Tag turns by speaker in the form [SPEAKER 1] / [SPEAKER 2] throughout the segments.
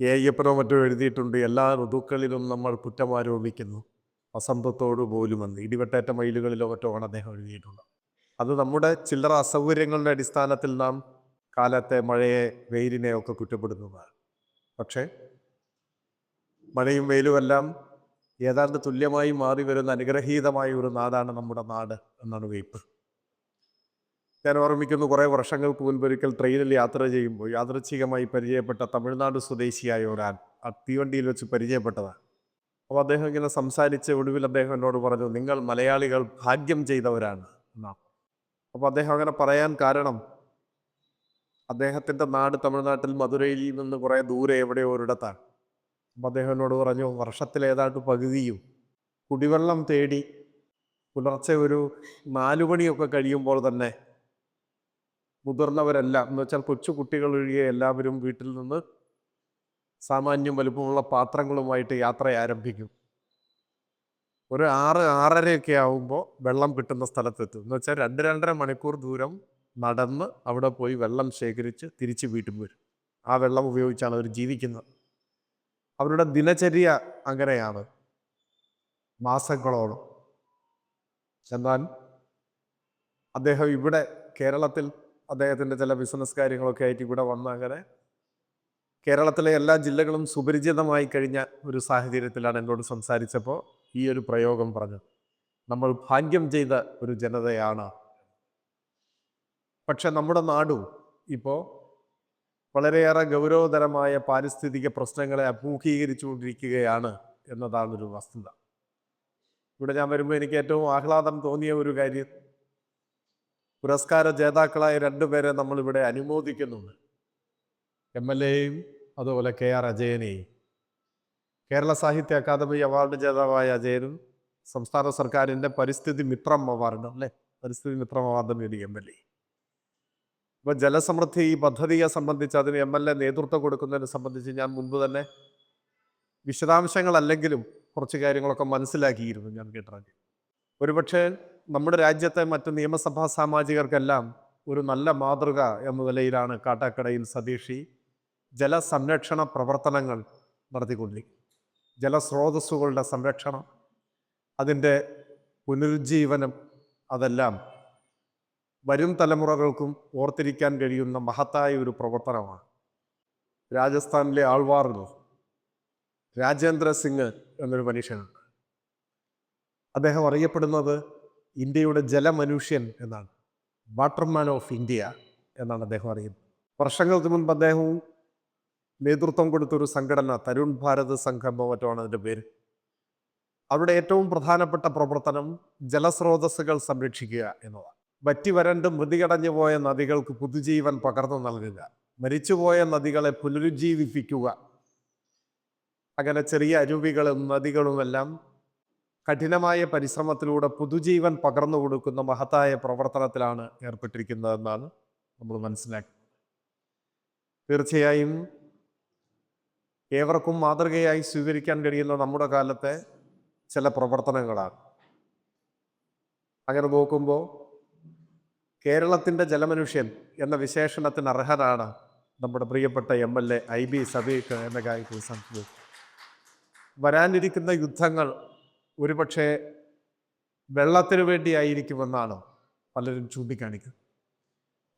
[SPEAKER 1] ഏയ്യപ്പനോ മറ്റോ എഴുതിയിട്ടുണ്ട്. എല്ലാ ഋതുക്കളിലും നമ്മൾ കുറ്റമാരോപിക്കുന്നു വസന്തത്തോടു പോലുമെന്ന് ഇടിവെട്ടേറ്റ മയിലുകളിലോ മറ്റോ ആണ് അദ്ദേഹം എഴുതിയിട്ടുണ്ട് അത് നമ്മുടെ ചില്ലറ അസൗകര്യങ്ങളുടെ അടിസ്ഥാനത്തിൽ നാം കാലത്തെ മഴയെ വെയിലിനെ ഒക്കെ കുറ്റപ്പെടുന്നതാണ് പക്ഷേ മഴയും വെയിലുമെല്ലാം ഏതാണ്ട് തുല്യമായി മാറി വരുന്ന അനുഗ്രഹീതമായ ഒരു നാടാണ് നമ്മുടെ നാട് എന്നാണ് വെയ്പ്പ്. ഞാൻ ഓർമ്മിക്കുന്നു കുറേ വർഷങ്ങൾക്ക് മുൻപ് ഒരിക്കൽ ട്രെയിനിൽ യാത്ര ചെയ്യുമ്പോൾ യാദൃച്ഛികമായി പരിചയപ്പെട്ട തമിഴ്നാട് സ്വദേശിയായ ഒരാൾ ആ തീവണ്ടിയിൽ വെച്ച് പരിചയപ്പെട്ടതാണ് അപ്പോൾ അദ്ദേഹം ഇങ്ങനെ സംസാരിച്ച് ഒടുവിൽ അദ്ദേഹം എന്നോട് പറഞ്ഞു നിങ്ങൾ മലയാളികൾ ഭാഗ്യം ചെയ്തവരാണ്. എന്നാണ് അപ്പോൾ അദ്ദേഹം അങ്ങനെ പറയാൻ കാരണം അദ്ദേഹത്തിന്റെ നാട് തമിഴ്നാട്ടിൽ മധുരയിൽ നിന്ന് കുറേ ദൂരെ എവിടെയോ ഒരിടത്താണ്. അപ്പോൾ അദ്ദേഹം എന്നോട് പറഞ്ഞു വർഷത്തിൽ ഏതാണ്ട് പകുതിയും കുടിവെള്ളം തേടി പുലർച്ചെ ഒരു നാലു മണിയൊക്കെ കഴിയുമ്പോൾ തന്നെ മുതിർന്നവരെല്ലാം എന്ന് വെച്ചാൽ കൊച്ചു കുട്ടികൾ ഒഴികെ എല്ലാവരും വീട്ടിൽ നിന്ന് സാമാന്യം വലുപ്പമുള്ള പാത്രങ്ങളുമായിട്ട് യാത്ര ആരംഭിക്കും. ഒരു ആറ് ആറരയൊക്കെ ആവുമ്പോൾ വെള്ളം കിട്ടുന്ന സ്ഥലത്തെത്തും. എന്ന് വെച്ചാൽ രണ്ട് രണ്ടര മണിക്കൂർ ദൂരം നടന്ന് അവിടെ പോയി വെള്ളം ശേഖരിച്ച് തിരിച്ച് വീട്ടിൽ വരും. ആ വെള്ളം ഉപയോഗിച്ചാണ് അവർ ജീവിക്കുന്നത്. അവരുടെ ദിനചര്യ അങ്ങനെയാണ്. മാസങ്ങളോളം. എന്നാൽ അദ്ദേഹം ഇവിടെ കേരളത്തിൽ അദ്ദേഹത്തിന്റെ ചില ബിസിനസ് കാര്യങ്ങളൊക്കെ ആയിട്ട് ഇവിടെ വന്ന് അങ്ങനെ കേരളത്തിലെ എല്ലാ ജില്ലകളും സുപരിചിതമായി കഴിഞ്ഞ ഒരു സാഹചര്യത്തിലാണ് എന്നോട് സംസാരിച്ചപ്പോൾ ഈ ഒരു പ്രയോഗം പറഞ്ഞത്. നമ്മൾ ഭാഗ്യം ചെയ്ത ഒരു ജനതയാണ്. പക്ഷെ നമ്മുടെ നാടും ഇപ്പോൾ വളരെയേറെ ഗൗരവതരമായ പാരിസ്ഥിതിക പ്രശ്നങ്ങളെ അഭിമുഖീകരിച്ചുകൊണ്ടിരിക്കുകയാണ് എന്നതാണ് ഒരു വസ്തുത. ഇവിടെ ഞാൻ വരുമ്പോൾ എനിക്ക് ഏറ്റവും ആഹ്ലാദം തോന്നിയ ഒരു കാര്യം പുരസ്കാര ജേതാക്കളായ രണ്ടുപേരെ നമ്മളിവിടെ അനുമോദിക്കുന്നുണ്ട്. എം എൽ എയും അതുപോലെ കെ ആർ അജയനെയും. കേരള സാഹിത്യ അക്കാദമി അവാർഡ് ജേതാവായ അജയനും സംസ്ഥാന സർക്കാരിന്റെ പരിസ്ഥിതി മിത്രം അവാർഡ് അല്ലേ? പരിസ്ഥിതി മിത്രം അവാർഡ് നേടി എം എൽ എ. ഇപ്പൊ ജലസമൃദ്ധി ഈ പദ്ധതിയെ സംബന്ധിച്ച് അതിന് എം എൽ എ നേതൃത്വം കൊടുക്കുന്നതിനെ സംബന്ധിച്ച് ഞാൻ മുൻപ് തന്നെ വിശദാംശങ്ങളല്ലെങ്കിലും കുറച്ച് കാര്യങ്ങളൊക്കെ മനസ്സിലാക്കിയിരുന്നു ഞാൻ കേട്ടറിഞ്ഞു ഒരുപക്ഷെ നമ്മുടെ രാജ്യത്തെ മറ്റ് നിയമസഭാ സാമാജികർക്കെല്ലാം ഒരു നല്ല മാതൃക എന്ന നിലയിലാണ് കാട്ടാക്കടയിൽ സതീഷി ജലസംരക്ഷണ പ്രവർത്തനങ്ങൾ നടത്തിക്കൊണ്ടിരിക്കുന്നത്. ജലസ്രോതസ്സുകളുടെ സംരക്ഷണം അതിന്റെ പുനരുജ്ജീവനം അതെല്ലാം വരും തലമുറകൾക്കും ഓർത്തിരിക്കാൻ കഴിയുന്ന മഹത്തായ ഒരു പ്രവർത്തനമാണ്. രാജസ്ഥാനിലെ ആൾവാറിൽ രാജേന്ദ്ര സിംഗ് എന്നൊരു മനുഷ്യനുണ്ട്. അദ്ദേഹം അറിയപ്പെടുന്നത് ഇന്ത്യയുടെ ജലമനുഷ്യൻ എന്നാണ്. വാട്ടർമാൻ ഓഫ് ഇന്ത്യ എന്നാണ് അദ്ദേഹം അറിയുന്നത്. വർഷങ്ങൾക്ക് മുൻപ് അദ്ദേഹവും നേതൃത്വം കൊടുത്തൊരു സംഘടന തരുൺ ഭാരത് സംഘമോ മറ്റോ ആണ് അതിന്റെ പേര്. അവരുടെ ഏറ്റവും പ്രധാനപ്പെട്ട പ്രവർത്തനം ജലസ്രോതസ്സുകൾ സംരക്ഷിക്കുക എന്നതാണ്. വറ്റി വരണ്ട് മൃതികടഞ്ഞു പോയ നദികൾക്ക് പുതുജീവൻ പകർന്നു നൽകുക മരിച്ചുപോയ നദികളെ പുനരുജ്ജീവിപ്പിക്കുക അങ്ങനെ ചെറിയ അരുവികളും നദികളുമെല്ലാം കഠിനമായ പരിശ്രമത്തിലൂടെ പുതുജീവൻ പകർന്നു കൊടുക്കുന്ന മഹത്തായ പ്രവർത്തനത്തിലാണ് ഏർപ്പെട്ടിരിക്കുന്നതെന്നാണ് നമ്മൾ മനസ്സിലാക്കി തീർച്ചയായും ഏവർക്കും മാതൃകയായി സ്വീകരിക്കാൻ കഴിയുന്ന നമ്മുടെ കാലത്തെ ചില പ്രവർത്തനങ്ങളാണ്. അങ്ങനെ നോക്കുമ്പോൾ കേരളത്തിന്റെ ജലമനുഷ്യൻ എന്ന വിശേഷണത്തിന് അർഹനാണ് നമ്മുടെ പ്രിയപ്പെട്ട M L A I B Sabeekh എന്ന കാര്യത്തിൽ സംശയം വരാനിരിക്കുന്ന യുദ്ധങ്ങൾ ഒരുപക്ഷെ വെള്ളത്തിനു വേണ്ടിയായിരിക്കുമെന്നാണ് പലരും ചൂണ്ടിക്കാണിക്കുന്നത്.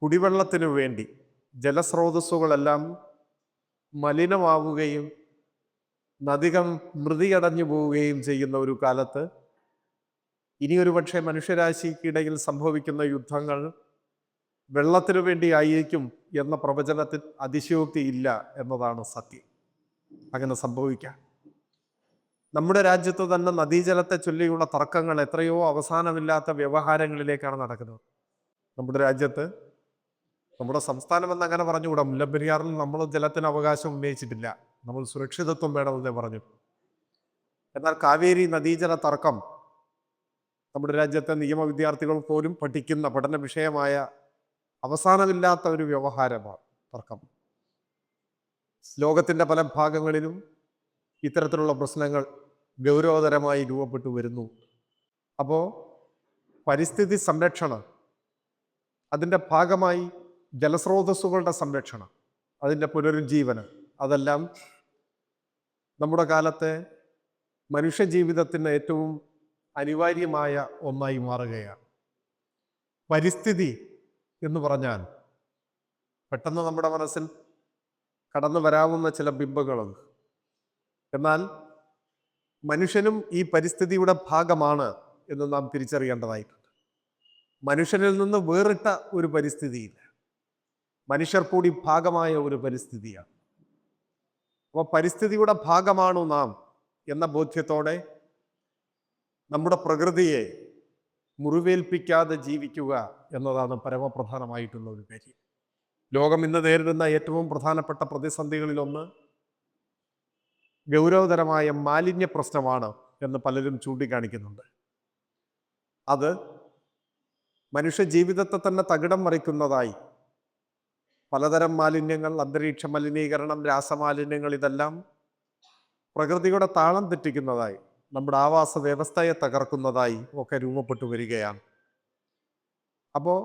[SPEAKER 1] കുടിവെള്ളത്തിനു വേണ്ടി ജലസ്രോതസ്സുകളെല്ലാം മലിനമാവുകയും നദികം മൃതിയടഞ്ഞു പോവുകയും ചെയ്യുന്ന ഒരു കാലത്ത് ഇനിയൊരു പക്ഷേ മനുഷ്യരാശിക്കിടയിൽ സംഭവിക്കുന്ന യുദ്ധങ്ങൾ വെള്ളത്തിനു വേണ്ടി ആയിരിക്കും എന്ന പ്രവചനത്തിൽ അതിശയോക്തി ഇല്ല എന്നതാണ് സത്യം. അങ്ങനെ സംഭവിക്കാം. നമ്മുടെ രാജ്യത്ത് തന്നെ നദീജലത്തെ ചൊല്ലിയുള്ള തർക്കങ്ങൾ എത്രയോ അവസാനമില്ലാത്ത വ്യവഹാരങ്ങളിലേക്കാണ് നടക്കുന്നത്. നമ്മുടെ രാജ്യത്ത് നമ്മുടെ സംസ്ഥാനം എന്ന് അങ്ങനെ പറഞ്ഞുകൂടാ? മുല്ലപ്പെരിയാറിൽ നമ്മൾ ജലത്തിന് അവകാശം ഉന്നയിച്ചിട്ടില്ല. നമ്മൾ സുരക്ഷിതത്വം വേണമെന്നേ പറഞ്ഞു. എന്നാൽ കാവേരി നദീജല തർക്കം നമ്മുടെ രാജ്യത്തെ നിയമ വിദ്യാർത്ഥികൾ പോലും പഠിക്കുന്ന പഠന വിഷയമായ അവസാനമില്ലാത്ത ഒരു വ്യവഹാരമാണ് തർക്കം. ലോകത്തിന്റെ പല ഭാഗങ്ങളിലും ഇത്തരത്തിലുള്ള പ്രശ്നങ്ങൾ ഗൗരവതരമായി രൂപപ്പെട്ടു വരുന്നു. അപ്പോൾ പരിസ്ഥിതി സംരക്ഷണം അതിന്റെ ഭാഗമായി ജലസ്രോതസ്സുകളുടെ സംരക്ഷണം അതിന്റെ പുനരുജ്ജീവനം അതെല്ലാം നമ്മുടെ കാലത്തെ മനുഷ്യജീവിതത്തിന് ഏറ്റവും അനിവാര്യമായ ഒന്നായി മാറുകയാണ്. പരിസ്ഥിതി എന്ന് പറഞ്ഞാൽ പെട്ടെന്ന് നമ്മുടെ മനസ്സിൽ കടന്നു വരാവുന്ന ചില ബിംബങ്ങളുണ്ട് എന്നാൽ മനുഷ്യനും ഈ പരിസ്ഥിതിയുടെ ഭാഗമാണ് എന്ന് നാം തിരിച്ചറിയേണ്ടതായിട്ടുണ്ട്. മനുഷ്യനിൽ നിന്ന് വേറിട്ട ഒരു പരിസ്ഥിതിയില്ല. മനുഷ്യർ കൂടി ഭാഗമായ ഒരു പരിസ്ഥിതിയാണ്. അപ്പോൾ പരിസ്ഥിതിയുടെ ഭാഗമാണോ നാം എന്ന ബോധ്യത്തോടെ നമ്മുടെ പ്രകൃതിയെ മുറിവേൽപ്പിക്കാതെ ജീവിക്കുക എന്നതാണ് പരമപ്രധാനമായിട്ടുള്ള ഒരു കാര്യം. ലോകം ഇന്ന് നേരിടുന്ന ഏറ്റവും പ്രധാനപ്പെട്ട പ്രതിസന്ധികളിലൊന്ന് ഗൗരവതരമായ മാലിന്യ പ്രശ്നമാണ് എന്ന് പലരും ചൂണ്ടിക്കാണിക്കുന്നുണ്ട്. അത് മനുഷ്യ ജീവിതത്തെ തന്നെ തകിടം മറിക്കുന്നതായി. പലതരം മാലിന്യങ്ങൾ അന്തരീക്ഷ മലിനീകരണം രാസമാലിന്യങ്ങൾ ഇതെല്ലാം പ്രകൃതിയുടെ താളം തെറ്റിക്കുന്നതായി നമ്മുടെ ആവാസ വ്യവസ്ഥയെ തകർക്കുന്നതായി ഒക്കെ രൂപപ്പെട്ടു വരികയാണ്. അപ്പോൾ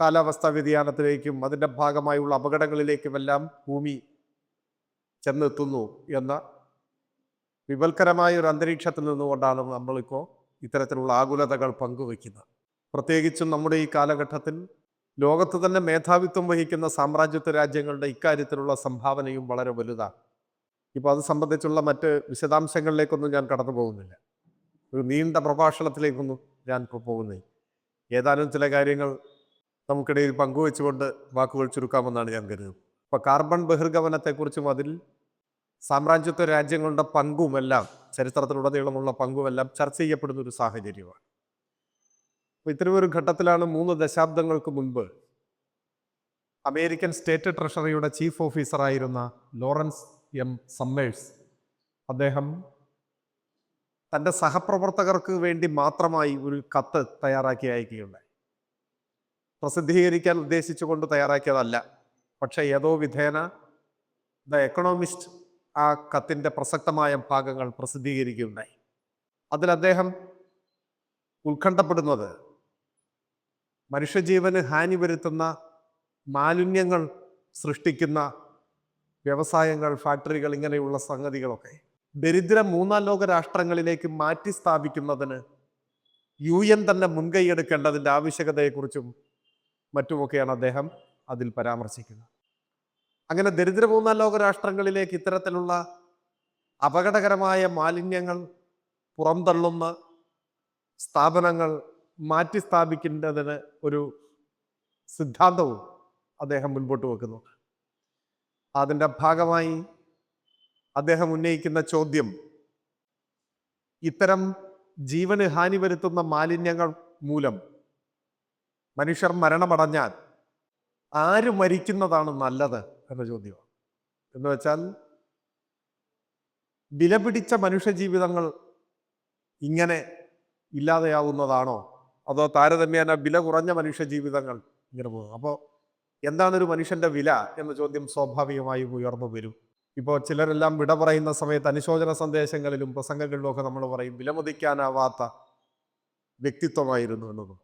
[SPEAKER 1] കാലാവസ്ഥാ വ്യതിയാനത്തിലേക്കും അതിന്റെ ഭാഗമായുള്ള അപകടങ്ങളിലേക്കുമെല്ലാം ഭൂമി ചെന്നെത്തുന്നു എന്ന വിപൽക്കരമായ ഒരു അന്തരീക്ഷത്തിൽ നിന്നുകൊണ്ടാണ് നമ്മളിപ്പോൾ ഇത്തരത്തിലുള്ള ആകുലതകൾ പങ്കുവയ്ക്കുന്നത്. പ്രത്യേകിച്ചും നമ്മുടെ ഈ കാലഘട്ടത്തിൽ ലോകത്ത് തന്നെ മേധാവിത്വം വഹിക്കുന്ന സാമ്രാജ്യത്വ രാജ്യങ്ങളുടെ ഇക്കാര്യത്തിലുള്ള സംഭാവനയും വളരെ വലുതാണ്. ഇപ്പോൾ അത് സംബന്ധിച്ചുള്ള മറ്റ് വിശദാംശങ്ങളിലേക്കൊന്നും ഞാൻ കടന്നു പോകുന്നില്ല. ഒരു നീണ്ട പ്രഭാഷണത്തിലേക്കൊന്നും ഞാൻ ഇപ്പോൾ പോകുന്നില്ല. ഏതാനും ചില കാര്യങ്ങൾ നമുക്കിടയിൽ പങ്കുവെച്ചുകൊണ്ട് വാക്കുകൾ ചുരുക്കാമെന്നാണ് ഞാൻ കരുതുന്നത്. ഇപ്പോൾ കാർബൺ ബഹിർഗമനത്തെക്കുറിച്ചും അതിൽ സാമ്രാജ്യത്വ രാജ്യങ്ങളുടെ പങ്കുമെല്ലാം ചരിത്രത്തിലുടനീളമുള്ള പങ്കുമെല്ലാം ചർച്ച ചെയ്യപ്പെടുന്ന ഒരു സാഹചര്യമാണ്. അപ്പോൾ ഇത്തരമൊരു ഘട്ടത്തിലാണ് മൂന്ന് ദശാബ്ദങ്ങൾക്ക് മുൻപ് അമേരിക്കൻ സ്റ്റേറ്റ് ട്രഷറിയുടെ ചീഫ് ഓഫീസറായിരുന്ന ലോറൻസ് എം സമ്മേഴ്സ് അദ്ദേഹം തന്റെ സഹപ്രവർത്തകർക്ക് വേണ്ടി മാത്രമായി ഒരു കത്ത് തയ്യാറാക്കി അയക്കുകയുണ്ടായി പ്രസിദ്ധീകരിക്കാൻ ഉദ്ദേശിച്ചുകൊണ്ട് തയ്യാറാക്കിയതല്ല. പക്ഷേ ഏതോ വിധേന ദ എക്കണോമിസ്റ്റ് ആ കത്തിന്റെ പ്രസക്തമായ ഭാഗങ്ങൾ പ്രസിദ്ധീകരിക്കുകയുണ്ടായി. അതിൽ അദ്ദേഹം ഉത്കണ്ഠപ്പെടുന്നത് മനുഷ്യജീവന് ഹാനി വരുത്തുന്ന മാലിന്യങ്ങൾ സൃഷ്ടിക്കുന്ന വ്യവസായങ്ങൾ ഫാക്ടറികൾ ഇങ്ങനെയുള്ള സംഗതികളൊക്കെ ദരിദ്ര മൂന്നാം ലോക രാഷ്ട്രങ്ങളിലേക്ക് മാറ്റി സ്ഥാപിക്കുന്നതിന് യു എൻ തന്നെ മുൻകൈയെടുക്കേണ്ടതിന്റെ ആവശ്യകതയെക്കുറിച്ചും മറ്റുമൊക്കെയാണ് അദ്ദേഹം അതിൽ പരാമർശിക്കുന്നത്. അങ്ങനെ ദരിദ്ര മൂന്നാം ലോക രാഷ്ട്രങ്ങളിലേക്ക് ഇത്തരത്തിലുള്ള അപകടകരമായ മാലിന്യങ്ങൾ പുറംതള്ളുന്ന സ്ഥാപനങ്ങൾ മാറ്റി സ്ഥാപിക്കുന്നതിന് ഒരു സിദ്ധാന്തവും അദ്ദേഹം മുൻപോട്ട് വെക്കുന്നു അതിന്റെ ഭാഗമായി അദ്ദേഹം ഉന്നയിക്കുന്ന ചോദ്യം ഇത്തരം ജീവന് ഹാനി വരുത്തുന്ന മാലിന്യങ്ങൾ മൂലം മനുഷ്യർ മരണമടഞ്ഞാൽ ആര് മരിക്കുന്നതാണ് നല്ലത്? എന്ന ചോദ്യമാണ് എന്ന് വെച്ചാൽ വിലപിടിച്ച മനുഷ്യജീവിതങ്ങൾ ഇങ്ങനെ ഇല്ലാതെയാവുന്നതാണോ? അതോ താരതമ്യേന വില കുറഞ്ഞ മനുഷ്യജീവിതങ്ങൾ ഇങ്ങനെ പോകും അപ്പോൾ എന്താണ് ഒരു മനുഷ്യന്റെ വില എന്ന ചോദ്യം സ്വാഭാവികമായും ഉയർന്നു വരും. ഇപ്പോൾ ചിലരെല്ലാം വിട പറയുന്ന സമയത്ത് അനുശോചന സന്ദേശങ്ങളിലും പ്രസംഗങ്ങളിലും ഒക്കെ നമ്മൾ പറയും വിലമതിക്കാനാവാത്ത വ്യക്തിത്വമായിരുന്നു എന്നത്.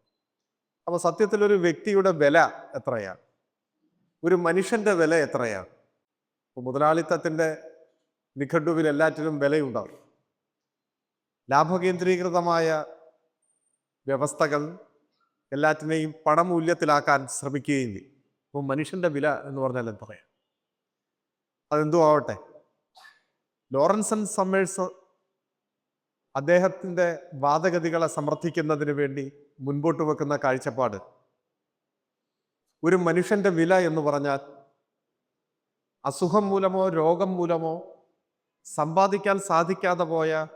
[SPEAKER 1] അപ്പോൾ സത്യത്തിൽ ഒരു വ്യക്തിയുടെ വില എത്രയാണ്? ഒരു മനുഷ്യന്റെ വില എത്രയാണ്? ഇപ്പോൾ മുതലാളിത്തത്തിന്റെ നിഘണ്ടുവിൽ എല്ലാറ്റിനും വിലയുണ്ടാവും. ലാഭകേന്ദ്രീകൃതമായ വ്യവസ്ഥകൾ എല്ലാറ്റിനെയും പണമൂല്യത്തിലാക്കാൻ ശ്രമിക്കുകയും ചെയ്യും അപ്പോൾ മനുഷ്യന്റെ വില എന്ന് പറഞ്ഞാൽ എന്താ പറയാം? അതെന്തോ ആവട്ടെ. ലോറൻസൺ സമ്മേഴ്സ് അദ്ദേഹത്തിന്റെ വാദഗതികളെ സമർത്ഥിക്കുന്നതിന് വേണ്ടി മുൻപോട്ട് വെക്കുന്ന കാഴ്ചപ്പാട് ഒരു മനുഷ്യന്റെ വില എന്ന് പറഞ്ഞാൽ അസുഖം മൂലമോ രോഗം മൂലമോ സമ്പാദിക്കാൻ സാധിക്കാതെ പോയ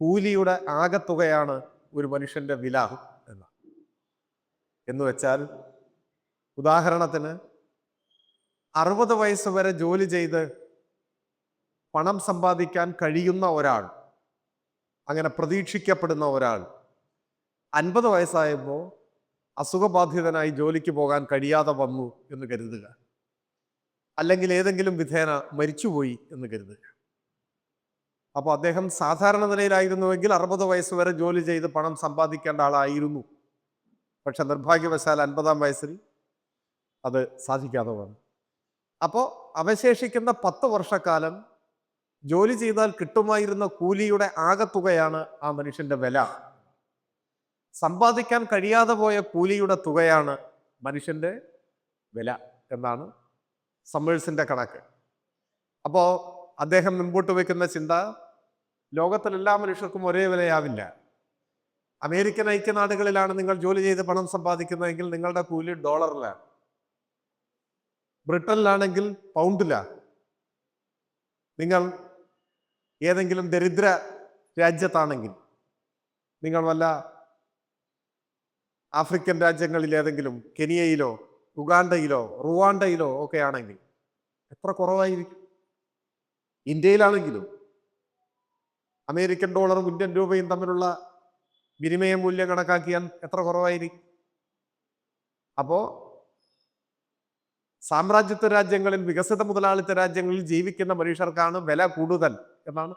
[SPEAKER 1] കൂലിയുടെ ആകത്തുകയാണ് ഒരു മനുഷ്യന്റെ വില എന്ന്. എന്ന് വെച്ചാൽ ഉദാഹരണത്തിന് അറുപത് വയസ്സ് വരെ ജോലി ചെയ്ത് പണം സമ്പാദിക്കാൻ കഴിയുന്ന ഒരാൾ അങ്ങനെ പ്രതീക്ഷിക്കപ്പെടുന്ന ഒരാൾ അൻപത് വയസ്സായപ്പോൾ അസുഖബാധിതനായി ജോലിക്ക് പോകാൻ കഴിയാതെ വന്നു എന്ന് കരുതുക. അല്ലെങ്കിൽ ഏതെങ്കിലും വിധേന മരിച്ചുപോയി എന്ന് കരുതുക. അപ്പോൾ അദ്ദേഹം സാധാരണ നിലയിലായിരുന്നുവെങ്കിൽ അറുപത് വയസ്സ് വരെ ജോലി ചെയ്ത് പണം സമ്പാദിക്കേണ്ട ആളായിരുന്നു. പക്ഷെ നിർഭാഗ്യവശാൽ അൻപതാം വയസ്സിൽ അത് സാധിക്കാതെ വന്നു. അപ്പോൾ അവശേഷിക്കുന്ന പത്ത് വർഷക്കാലം ജോലി ചെയ്താൽ കിട്ടുമായിരുന്ന കൂലിയുടെ ആകത്തുകയാണ് ആ മനുഷ്യന്റെ വില. സമ്പാദിക്കാൻ കഴിയാതെ പോയ കൂലിയുടെ തുകയാണ് മനുഷ്യന്റെ വില എന്നാണ് സമ്മേഴ്സിന്റെ കണക്ക്. അപ്പോൾ അദ്ദേഹം മുൻപോട്ട് വയ്ക്കുന്ന ചിന്ത ലോകത്തിൽ എല്ലാ മനുഷ്യർക്കും ഒരേ വിലയാവില്ല. അമേരിക്കൻ ഐക്യനാടുകളിലാണ് നിങ്ങൾ ജോലി ചെയ്ത് പണം സമ്പാദിക്കുന്നതെങ്കിൽ നിങ്ങളുടെ കൂലി ഡോളറിലാണ്. ബ്രിട്ടനിലാണെങ്കിൽ പൗണ്ടിലാണ്. നിങ്ങൾ ഏതെങ്കിലും ദരിദ്ര രാജ്യത്താണെങ്കിൽ നിങ്ങൾ വല്ല ആഫ്രിക്കൻ രാജ്യങ്ങളിൽ ഏതെങ്കിലും കെനിയയിലോ ഉഗാണ്ടയിലോ റുവാണ്ടയിലോ ഒക്കെ ആണെങ്കിൽ എത്ര കുറവായിരിക്കും? ഇന്ത്യയിലാണെങ്കിലും അമേരിക്കൻ ഡോളറും ഇന്ത്യൻ രൂപയും തമ്മിലുള്ള വിനിമയ മൂല്യം കണക്കാക്കിയാൽ എത്ര കുറവായിരിക്കും? അപ്പോ സാമ്രാജ്യത്വ രാജ്യങ്ങളിൽ വികസിത മുതലാളിത്ത രാജ്യങ്ങളിൽ ജീവിക്കുന്ന മനുഷ്യർക്കാണ് വില കൂടുതൽ എന്നാണ്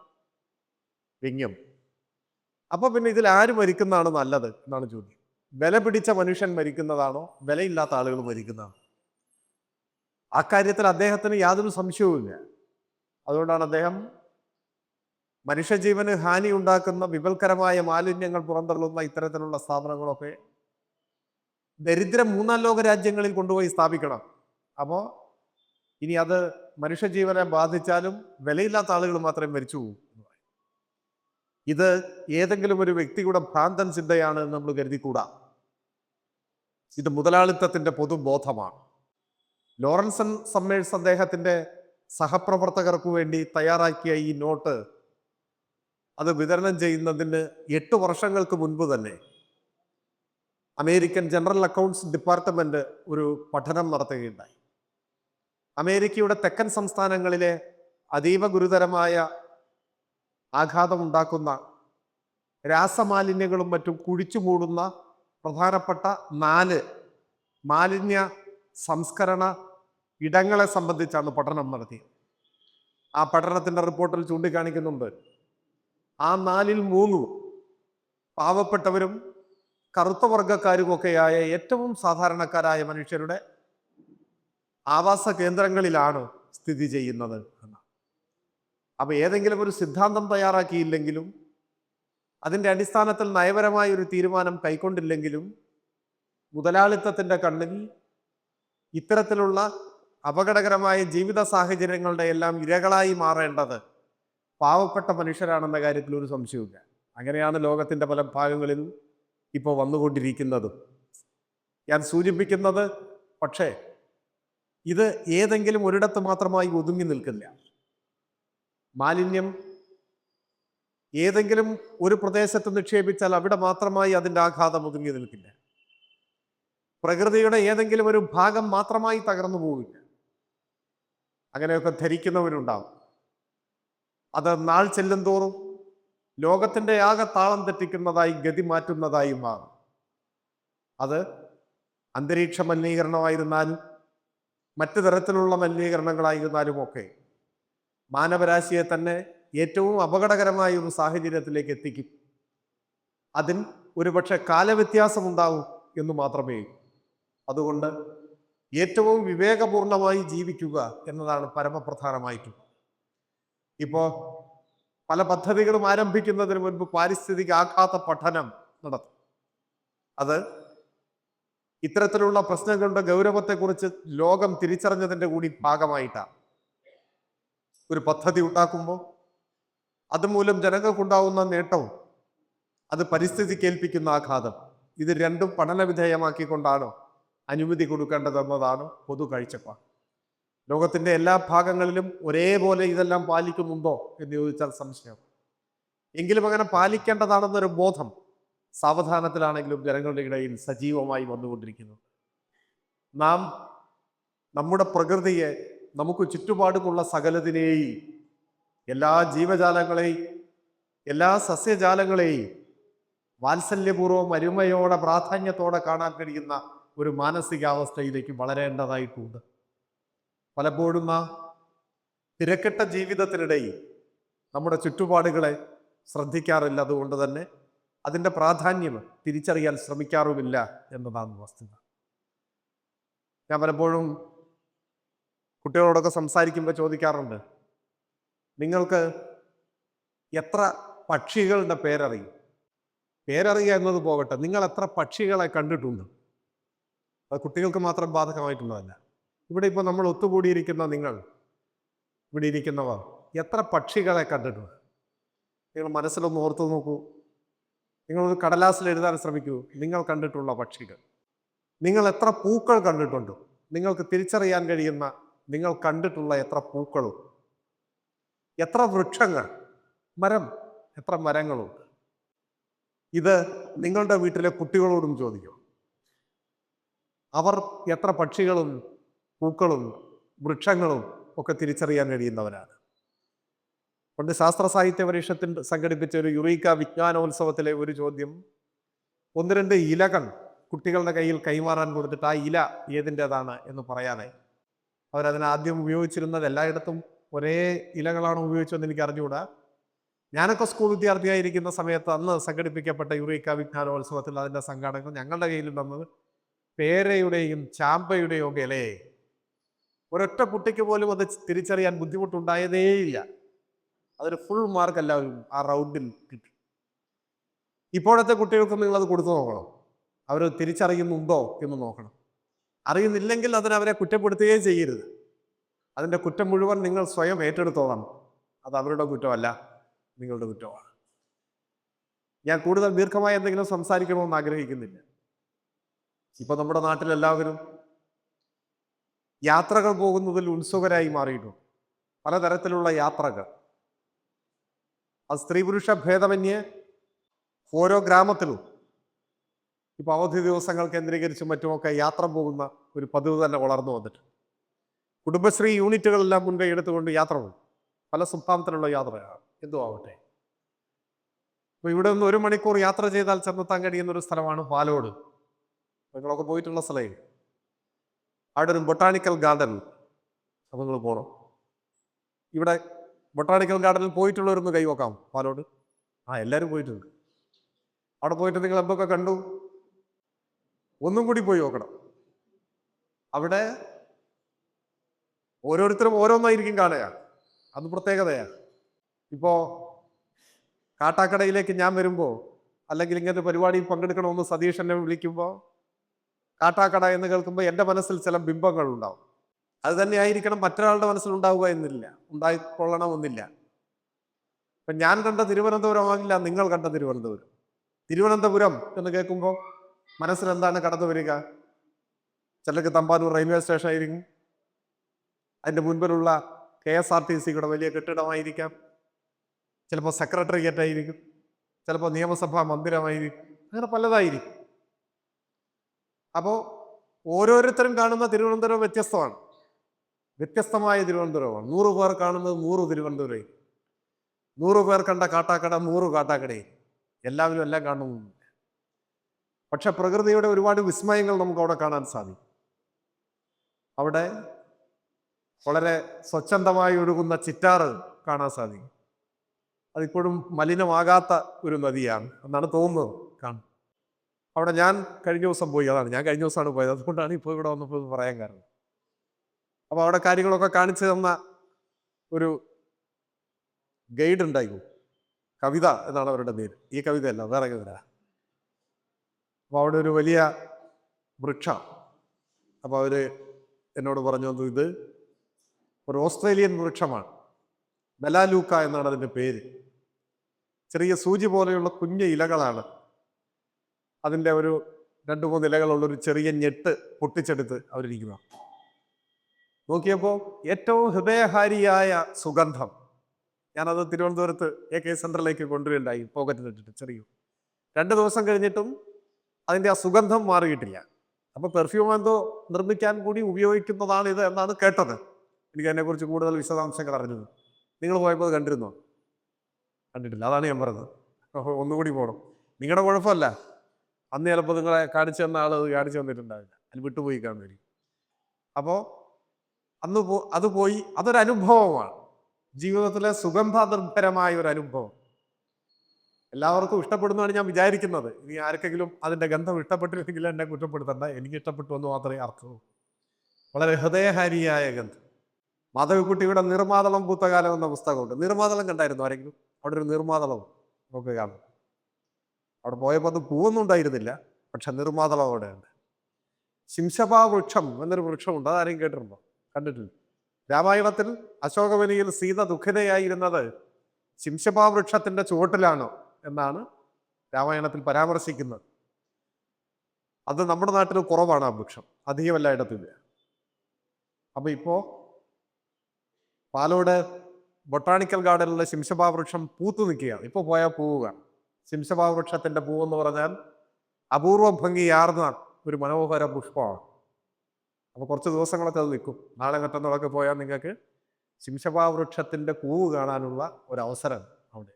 [SPEAKER 1] വ്യംഗ്യം അപ്പൊ പിന്നെ ഇതിൽ ആര് മരിക്കുന്നതാണ് നല്ലത് എന്നാണ് ചോദ്യം. വില പിടിച്ച മനുഷ്യൻ മരിക്കുന്നതാണോ? വിലയില്ലാത്ത ആളുകൾ മരിക്കുന്നതാണോ? അക്കാര്യത്തിൽ അദ്ദേഹത്തിന് യാതൊരു സംശയവുമില്ല. അതുകൊണ്ടാണ് അദ്ദേഹം മനുഷ്യജീവന് ഹാനി ഉണ്ടാക്കുന്ന വിപൽക്കരമായ മാലിന്യങ്ങൾ പുറന്തള്ളുന്ന ഇത്തരത്തിലുള്ള സ്ഥാപനങ്ങളൊക്കെ ദരിദ്ര മൂന്നാം ലോക രാജ്യങ്ങളിൽ കൊണ്ടുപോയി സ്ഥാപിക്കണം. അപ്പോൾ ഇനി അത് മനുഷ്യജീവനെ ബാധിച്ചാലും വിലയില്ലാത്ത ആളുകൾ മാത്രമേ മരിച്ചു പോകൂ ഇത് ഏതെങ്കിലും ഒരു വ്യക്തിയുടെ ഭ്രാന്തൻ ചിന്തയാണ് നമ്മൾ കരുതിക്കൂടാ. ഇത് മുതലാളിത്തത്തിന്റെ പൊതുബോധമാണ്. ലോറൻസൺ സമ്മേഴ്സ് അദ്ദേഹത്തിന്റെ സഹപ്രവർത്തകർക്ക് വേണ്ടി തയ്യാറാക്കിയ ഈ നോട്ട് അത് വിതരണം ചെയ്യുന്നതിന് എട്ട് വർഷങ്ങൾക്ക് മുൻപ് തന്നെ അമേരിക്കൻ ജനറൽ അക്കൗണ്ട്സ് ഡിപ്പാർട്ട്മെന്റ് ഒരു പഠനം നടത്തുകയുണ്ടായി. അമേരിക്കയുടെ തെക്കൻ സംസ്ഥാനങ്ങളിലെ അതീവ ഗുരുതരമായ ആഘാതമുണ്ടാക്കുന്ന രാസമാലിന്യങ്ങളും മറ്റും കുഴിച്ചു മൂടുന്ന പ്രധാനപ്പെട്ട നാല് മാലിന്യ സംസ്കരണ ഇടങ്ങളെ സംബന്ധിച്ചാണ് പഠനം നടത്തിയത്. ആ പഠനത്തിന്റെ റിപ്പോർട്ടിൽ ചൂണ്ടിക്കാണിക്കുന്നുണ്ട്. ആ നാലിൽ മൂന്നും പാവപ്പെട്ടവരും കറുത്ത വർഗക്കാരുമൊക്കെയായ ഏറ്റവും സാധാരണക്കാരായ മനുഷ്യരുടെ ആവാസ കേന്ദ്രങ്ങളിലാണ് സ്ഥിതി ചെയ്യുന്നത് എന്നാണ്. അപ്പൊ ഏതെങ്കിലും ഒരു സിദ്ധാന്തം തയ്യാറാക്കിയില്ലെങ്കിലും അതിന്റെ അടിസ്ഥാനത്തിൽ നയപരമായ ഒരു തീരുമാനം കൈക്കൊണ്ടില്ലെങ്കിലും മുതലാളിത്തത്തിന്റെ കണ്ണിൽ ഇത്തരത്തിലുള്ള അപകടകരമായ ജീവിത സാഹചര്യങ്ങളുടെ എല്ലാം ഇരകളായി മാറേണ്ടത് പാവപ്പെട്ട മനുഷ്യരാണെന്ന കാര്യത്തിൽ ഒരു സംശയവുമില്ല. അങ്ങനെയാണ് ലോകത്തിന്റെ പല ഭാഗങ്ങളിലും ഇപ്പോൾ വന്നുകൊണ്ടിരിക്കുന്നത്. ഞാൻ സൂചിപ്പിക്കുന്നത് പക്ഷേ ഇത് ഏതെങ്കിലും ഒരിടത്ത് മാത്രമായി ഒതുങ്ങി നിൽക്കില്ല. മാലിന്യം ഏതെങ്കിലും ഒരു പ്രദേശത്ത് നിക്ഷേപിച്ചാൽ അവിടെ മാത്രമായി അതിന്റെ ആഘാതം ഒതുങ്ങി നിൽക്കില്ല. പ്രകൃതിയുടെ ഏതെങ്കിലും ഒരു ഭാഗം മാത്രമായി തകർന്നു പോവില്ല. അങ്ങനെയൊക്കെ ധരിക്കുന്നവരുണ്ടാവും. അത് നാൾ ചെല്ലുന്തോറും ലോകത്തിന്റെ ആകെ താളം തെറ്റിക്കുന്നതായി ഗതി മാറ്റുന്നതായി മാറും. അത് അന്തരീക്ഷ മലിനീകരണമായിരുന്നാലും മറ്റു തരത്തിലുള്ള മലിനീകരണങ്ങളായിരുന്നാലും ഒക്കെ മാനവരാശിയെ തന്നെ ഏറ്റവും അപകടകരമായ ഒരു സാഹചര്യത്തിലേക്ക് എത്തിക്കും. അതിൽ ഒരുപക്ഷെ കാലവ്യത്യാസം ഉണ്ടാവും എന്ന് മാത്രമേ. അതുകൊണ്ട് ഏറ്റവും വിവേകപൂർണമായി ജീവിക്കുക എന്നതാണ് പരമപ്രധാനമായിട്ടും. ഇപ്പോ പല പദ്ധതികളും ആരംഭിക്കുന്നതിന് മുൻപ് പാരിസ്ഥിതിക ആഘാത പഠനം നടത്തും. അത് ഇത്തരത്തിലുള്ള പ്രശ്നങ്ങളുടെ ഗൗരവത്തെക്കുറിച്ച് ലോകം തിരിച്ചറിഞ്ഞതിന്റെ കൂടി ഭാഗമായിട്ടാണ്. ഒരു പദ്ധതി ഉണ്ടാക്കുമ്പോൾ അതുമൂലം ജനങ്ങൾക്കുണ്ടാവുന്ന നേട്ടവും അത് പരിസ്ഥിതി കേൾപ്പിക്കുന്ന ആഘാതം. ഇത് രണ്ടും പഠന വിധേയമാക്കിക്കൊണ്ടാണ് അനുമതി കൊടുക്കേണ്ടതെന്നതാണ് പൊതു കാഴ്ചപ്പാട്. ലോകത്തിന്റെ എല്ലാ ഭാഗങ്ങളിലും ഒരേപോലെ ഇതെല്ലാം പാലിക്കുന്നുണ്ടോ എന്ന് ചോദിച്ചാൽ സംശയം. എങ്കിലും അങ്ങനെ പാലിക്കേണ്ടതാണെന്നൊരു ബോധം സാവധാനത്തിലാണെങ്കിലും ജനങ്ങളുടെ ഇടയിൽ സജീവമായി വന്നുകൊണ്ടിരിക്കുന്നു. നാം നമ്മുടെ പ്രകൃതിയെ നമുക്ക് ചുറ്റുപാടുമുള്ള സകലതിനെയും എല്ലാ ജീവജാലങ്ങളെയും എല്ലാ സസ്യജാലങ്ങളെയും വാത്സല്യപൂർവം അരുമയോടെ പ്രാധാന്യത്തോടെ കാണാൻ കഴിയുന്ന ഒരു മാനസികാവസ്ഥയിലേക്ക് വളരേണ്ടതായിട്ടുണ്ട്. പലപ്പോഴും ആ തിരക്കിട്ട ജീവിതത്തിനിടയിൽ നമ്മുടെ ചുറ്റുപാടുകളെ ശ്രദ്ധിക്കാറില്ല. അതുകൊണ്ട് തന്നെ അതിന്റെ പ്രാധാന്യം തിരിച്ചറിയാൻ ശ്രമിക്കാറുമില്ല എന്നതാണ് വസ്തുത. ഞാൻ പലപ്പോഴും കുട്ടികളോടൊക്കെ സംസാരിക്കുമ്പോൾ ചോദിക്കാറുണ്ട് നിങ്ങൾക്ക് എത്ര പക്ഷികളുടെ പേരറിയും? പേരറിയുക എന്നത് പോകട്ടെ. നിങ്ങൾ എത്ര പക്ഷികളെ കണ്ടിട്ടുണ്ട്? അത് കുട്ടികൾക്ക് മാത്രം ബാധകമായിട്ടുള്ളതല്ല. ഇവിടെ ഇപ്പോൾ നമ്മൾ ഒത്തുകൂടിയിരിക്കുന്ന നിങ്ങൾ ഇവിടെ ഇരിക്കുന്നവർ എത്ര പക്ഷികളെ കണ്ടിട്ടുണ്ട്? നിങ്ങൾ മനസ്സിലൊന്ന് ഓർത്തു നോക്കൂ. നിങ്ങളൊരു കടലാസിൽ എഴുതാൻ ശ്രമിക്കൂ. നിങ്ങൾ കണ്ടിട്ടുള്ള പക്ഷികൾ. നിങ്ങൾ എത്ര പൂക്കൾ കണ്ടിട്ടുണ്ട്? നിങ്ങൾക്ക് തിരിച്ചറിയാൻ കഴിയുന്ന നിങ്ങൾ കണ്ടിട്ടുള്ള എത്ര പൂക്കളും എത്ര വൃക്ഷങ്ങൾ? മരം എത്ര മരങ്ങളുണ്ട്? ഇത് നിങ്ങളുടെ വീട്ടിലെ കുട്ടികളോടും ചോദിക്കും. അവർ എത്ര പക്ഷികളും പൂക്കളും വൃക്ഷങ്ങളും ഒക്കെ തിരിച്ചറിയാൻ കഴിയുന്നവരാണ്. പണ്ട് ശാസ്ത്ര സാഹിത്യ പരീക്ഷത്തിൽ സംഘടിപ്പിച്ച ഒരു യുറീക്ക വിജ്ഞാനോത്സവത്തിലെ ഒരു ചോദ്യം ഒന്ന് രണ്ട് ഇലകൾ കുട്ടികളുടെ കയ്യിൽ കൈമാറാൻ കൊടുത്തിട്ട് ആ ഇല ഏതിന്റെതാണ്? എന്ന് പറയാനായി. അവരതിനാദ്യം ഉപയോഗിച്ചിരുന്നത് എല്ലായിടത്തും ഒരേ ഇലകളാണ് ഉപയോഗിച്ചതെന്ന് എനിക്ക് അറിഞ്ഞുകൂടാ ഞാനൊക്കെ സ്കൂൾ വിദ്യാർത്ഥിയായിരിക്കുന്ന സമയത്ത് അന്ന് സംഘടിപ്പിക്കപ്പെട്ട യുറീക്ക വിജ്ഞാനോത്സവത്തിൽ അതിന്റെ സംഘാടകർ ഞങ്ങളുടെ കയ്യിൽ തന്നത് പേരയുടെയും ചാമ്പയുടെയും ഒക്കെ ഇലയെ. ഒരൊറ്റ കുട്ടിക്ക് പോലും അത് തിരിച്ചറിയാൻ ബുദ്ധിമുട്ടുണ്ടായതേയില്ല. അതൊരു ഫുൾ മാർക്ക് എല്ലാവരും ആ റൗണ്ടിൽ കിട്ടി. ഇപ്പോഴത്തെ കുട്ടികൾക്ക് നിങ്ങൾ അത് കൊടുത്തു നോക്കണം. അവർ തിരിച്ചറിയുന്നുണ്ടോ എന്ന് നോക്കണം. അറിയുന്നില്ലെങ്കിൽ അതിനവരെ കുറ്റപ്പെടുത്തുകയും ചെയ്യരുത്. അതിന്റെ കുറ്റം മുഴുവൻ നിങ്ങൾ സ്വയം ഏറ്റെടുത്തോളാം അത് അവരുടെ കുറ്റമല്ല നിങ്ങളുടെ കുറ്റമാണ്. ഞാൻ കൂടുതൽ ദീർഘമായി എന്തെങ്കിലും സംസാരിക്കണമെന്ന് ആഗ്രഹിക്കുന്നില്ല. ഇപ്പൊ നമ്മുടെ നാട്ടിലെല്ലാവരും യാത്രകൾ പോകുന്നതിൽ ഉത്സുകരായി മാറിയിട്ടുണ്ട്. പലതരത്തിലുള്ള യാത്രകൾ. ആ സ്ത്രീ പുരുഷ ഭേദമന്യേ ഓരോ ഗ്രാമത്തിലും ഇപ്പൊ അവധി ദിവസങ്ങൾ കേന്ദ്രീകരിച്ചും മറ്റുമൊക്കെ യാത്ര പോകുന്ന ഒരു പതിവ് തന്നെ വളർന്നു വന്നിട്ട് കുടുംബശ്രീ യൂണിറ്റുകളെല്ലാം മുൻകൈ എടുത്തുകൊണ്ട് യാത്ര പോകും. പല സംസ്ഥാനത്തിലുള്ള യാത്രയാണ്. എന്തു ആവട്ടെ. അപ്പൊ ഇവിടെ നിന്ന് ഒരു മണിക്കൂർ യാത്ര ചെയ്താൽ ചെന്നെത്താൻ ഒരു സ്ഥലമാണ് പാലോട്. നിങ്ങളൊക്കെ പോയിട്ടുള്ള സ്ഥലം അവിടെ ഒരു ബൊട്ടാണിക്കൽ ഗാർഡൻ. അപ്പൊ നിങ്ങൾ പോകണം ഇവിടെ ബൊട്ടാണിക്കൽ ഗാർഡനിൽ പോയിട്ടുള്ളവരൊന്ന് കൈവക്കാം പാലോട്. ആ എല്ലാവരും പോയിട്ടുണ്ട്. അവിടെ പോയിട്ട് നിങ്ങൾ എന്തൊക്കെ കണ്ടു? ഒന്നും കൂടി പോയി നോക്കണം. അവിടെ ഓരോരുത്തരും ഓരോന്നായിരിക്കും കാണുക. അത് പ്രത്യേകതയാണ്. ഇപ്പോ കാട്ടാക്കടയിലേക്ക് ഞാൻ വരുമ്പോൾ അല്ലെങ്കിൽ ഇങ്ങനത്തെ പരിപാടിയിൽ പങ്കെടുക്കണമെന്ന് സതീഷ് എന്നെ വിളിക്കുമ്പോൾ കാട്ടാക്കട എന്ന് കേൾക്കുമ്പോൾ എന്റെ മനസ്സിൽ ചില ബിംബങ്ങൾ ഉണ്ടാവും. അത് തന്നെ ആയിരിക്കണം മറ്റൊരാളുടെ മനസ്സിൽ ഉണ്ടാവുക എന്നില്ല. ഉണ്ടായിക്കൊള്ളണമെന്നില്ല. ഇപ്പം ഞാൻ കണ്ട തിരുവനന്തപുരമാകില്ല നിങ്ങൾ കണ്ട തിരുവനന്തപുരം. തിരുവനന്തപുരം എന്ന് കേൾക്കുമ്പോൾ മനസ്സിൽ എന്താണ് കടന്നു വരിക? ചിലർക്ക് തമ്പാനൂർ റെയിൽവേ സ്റ്റേഷൻ ആയിരിക്കും അതിന്റെ മുൻപിലുള്ള കെ എസ് ആർ ടി സിയുടെ വലിയ കെട്ടിടമായിരിക്കാം. ചിലപ്പോൾ സെക്രട്ടേറിയറ്റ് ആയിരിക്കും. ചിലപ്പോൾ നിയമസഭാ മന്ദിരമായിരിക്കും. അങ്ങനെ പലതായിരിക്കും. അപ്പോൾ ഓരോരുത്തരും കാണുന്ന തിരുവനന്തപുരം വ്യത്യസ്തമാണ്. വ്യത്യസ്തമായ തിരുവനന്തപുരമാണ്. നൂറ് പേർ കാണുന്നത് നൂറ് തിരുവനന്തപുരം നൂറ് പേർ കണ്ട കാട്ടാക്കട നൂറ് കാട്ടാക്കടയും. എല്ലാവരും എല്ലാം കാണുന്നു പക്ഷെ പ്രകൃതിയുടെ ഒരുപാട് വിസ്മയങ്ങൾ നമുക്ക് അവിടെ കാണാൻ സാധിക്കും. അവിടെ വളരെ സ്വച്ഛന്തമായി ഒഴുകുന്ന ചിറ്റാറ് കാണാൻ സാധിക്കും. അതിപ്പോഴും മലിനമാകാത്ത ഒരു നദിയാണ്. എന്നാണ് തോന്നുന്നത് കാണും അവിടെ ഞാൻ കഴിഞ്ഞ ദിവസം പോയി. അതാണ് ഞാൻ കഴിഞ്ഞ ദിവസമാണ് പോയത്. അതുകൊണ്ടാണ് ഇപ്പോൾ ഇവിടെ വന്നപ്പോൾ ഇത് പറയാൻ കാരണം. അപ്പോൾ അവിടെ കാര്യങ്ങളൊക്കെ കാണിച്ചു തന്ന ഒരു ഗൈഡ് ഉണ്ടായിരുന്നു. കവിത എന്നാണ് അവരുടെ പേര്. ഈ കവിതയല്ല വേറെ കവിത. അപ്പോൾ അവിടെ ഒരു വലിയ വൃക്ഷം. അപ്പോൾ അവർ എന്നോട് പറഞ്ഞു ഇത് ഒരു ഓസ്ട്രേലിയൻ വൃക്ഷമാണ്. ബലാലൂക്ക എന്നാണ് അതിന്റെ പേര്. ചെറിയ സൂചി പോലെയുള്ള കുഞ്ഞു ഇലകളാണ്. അതിന്റെ ഒരു രണ്ട് മൂന്ന് ഇലകളുള്ള ഒരു ചെറിയ ഞെട്ട് പൊട്ടിച്ചെടുത്ത് അവരിരിക്കുക നോക്കിയപ്പോൾ ഏറ്റവും ഹൃദയഹാരിയായ സുഗന്ധം. ഞാനത് തിരുവനന്തപുരത്ത് എ കെ സെന്ററിലേക്ക് കൊണ്ടുവരുണ്ടായി പോക്കറ്റിലിട്ടിട്ട് ചെറിയ. രണ്ട് ദിവസം കഴിഞ്ഞിട്ടും അതിന്റെ ആ സുഗന്ധം മാറിയിട്ടില്ല. അപ്പോൾ പെർഫ്യൂം എന്തോ നിർമ്മിക്കാൻ കൂടി ഉപയോഗിക്കുന്നതാണ് ഇത് എന്നാണ് കേട്ടത്. എനിക്ക് അതിനെക്കുറിച്ച് കൂടുതൽ വിശദാംശങ്ങൾ അറിഞ്ഞത്. നിങ്ങൾ പോയപ്പോൾ അത് കണ്ടിരുന്നോ? കണ്ടിട്ടില്ല. അതാണ് ഞാൻ പറഞ്ഞത്. ഒന്നുകൂടി പോകണം നിങ്ങളുടെ കുഴപ്പമല്ല. അന്ന് ചിലപ്പോൾ നിങ്ങളെ കാണിച്ചു തന്ന ആൾ അത് കാണിച്ചു തന്നിട്ടുണ്ടാവില്ല. അതിന് വിട്ടുപോയി കാണുമായിരിക്കും അപ്പോൾ അന്ന് പോ അത് പോയി. അതൊരു അനുഭവമാണ്. ജീവിതത്തിലെ സുഗന്ധനിർഭരമായ ഒരു അനുഭവം. എല്ലാവർക്കും ഇഷ്ടപ്പെടുന്നതാണ് ഞാൻ വിചാരിക്കുന്നത്. ഇനി ആർക്കെങ്കിലും അതിന്റെ ഗന്ധം ഇഷ്ടപ്പെട്ടില്ലെങ്കിൽ എന്നെ കുറ്റപ്പെടുത്തണ്ട. എനിക്ക് ഇഷ്ടപ്പെട്ടു എന്ന് മാത്രമേ അർത്ഥവും വളരെ ഹൃദയഹാരിയായ ഗന്ധം. മാധവിക്കുട്ടിയുടെ നിർമാതളം പൂത്ത കാലം എന്ന പുസ്തകമുണ്ട്. നിർമാതളം കണ്ടായിരുന്നു ആരെങ്കിലും? അവിടെ ഒരു നിർമാതളം നമുക്ക് കാണും അവിടെ പോയപ്പോൾ അത് പൂവൊന്നും ഉണ്ടായിരുന്നില്ല പക്ഷെ നിർമാതളം അവിടെ ഉണ്ട്. ശിംശഭാ വൃക്ഷം എന്നൊരു വൃക്ഷമുണ്ട് അതാരെയും കേട്ടിട്ടുണ്ടോ? കണ്ടിട്ടില്ല. രാമായണത്തിൽ അശോകവനിയിൽ സീത ദുഃഖിതയായിരുന്നത് ശിംശഭാ വൃക്ഷത്തിന്റെ ചുവട്ടിലാണോ എന്നാണ് രാമായണത്തിൽ പരാമർശിക്കുന്നത്. അത് നമ്മുടെ നാട്ടിൽ കുറവാണ് ആ വൃക്ഷം അധികമല്ല ഇടത്തില്ല. അപ്പൊ ഇപ്പോ പാലോട് ബൊട്ടാണിക്കൽ ഗാർഡനിലെ ശിംശപാവൃക്ഷം പൂത്തു നിൽക്കുകയാണ്. ഇപ്പോൾ പോയാൽ പോവുക ശിംശപാവൃക്ഷത്തിന്റെ പൂവെന്ന് പറഞ്ഞാൽ അപൂർവ ഭംഗിയാർന്ന ഒരു മനോഹര പുഷ്പമാണ്. അപ്പോൾ കുറച്ച് ദിവസങ്ങളൊക്കെ അത് നിൽക്കും. നാളെ മറ്റന്നാളൊക്കെ പോയാൽ നിങ്ങൾക്ക് ശിംശപാവൃക്ഷത്തിന്റെ പൂവ് കാണാനുള്ള ഒരു അവിടെ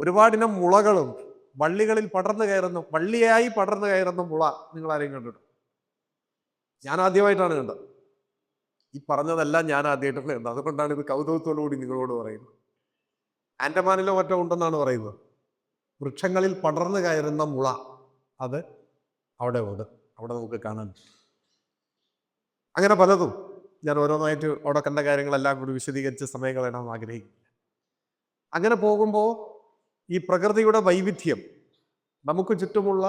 [SPEAKER 1] ഒരുപാടിനം മുളകളും വള്ളികളിൽ പടർന്നു കയറുന്ന വള്ളിയായി പടർന്നു കയറുന്ന മുള നിങ്ങൾ ആരെയും കണ്ടിട്ടുണ്ട്? ഞാൻ ആദ്യമായിട്ടാണ് കണ്ടത്. ഈ പറഞ്ഞതെല്ലാം ഞാൻ ആദ്യമായിട്ടുള്ളത് അതുകൊണ്ടാണ് ഇത് കൗതുകത്തോടുകൂടി നിങ്ങളോട് പറയുന്നത്. ആൻഡമാനിലോ മറ്റോ ഉണ്ടെന്നാണ് പറയുന്നത്. വൃക്ഷങ്ങളിൽ പടർന്നു കയറുന്ന മുള അത് അവിടെ ഉണ്ട്. അവിടെ നമുക്ക് കാണാൻ അങ്ങനെ പലതും. ഞാൻ ഓരോന്നായിട്ട് അവിടെ കണ്ട കാര്യങ്ങളെല്ലാം കൂടി വിശദീകരിച്ച് സമയം കളയണമെന്ന് ആഗ്രഹിക്കുന്നു അങ്ങനെ പോകുമ്പോൾ ഈ പ്രകൃതിയുടെ വൈവിധ്യം നമുക്ക് ചുറ്റുമുള്ള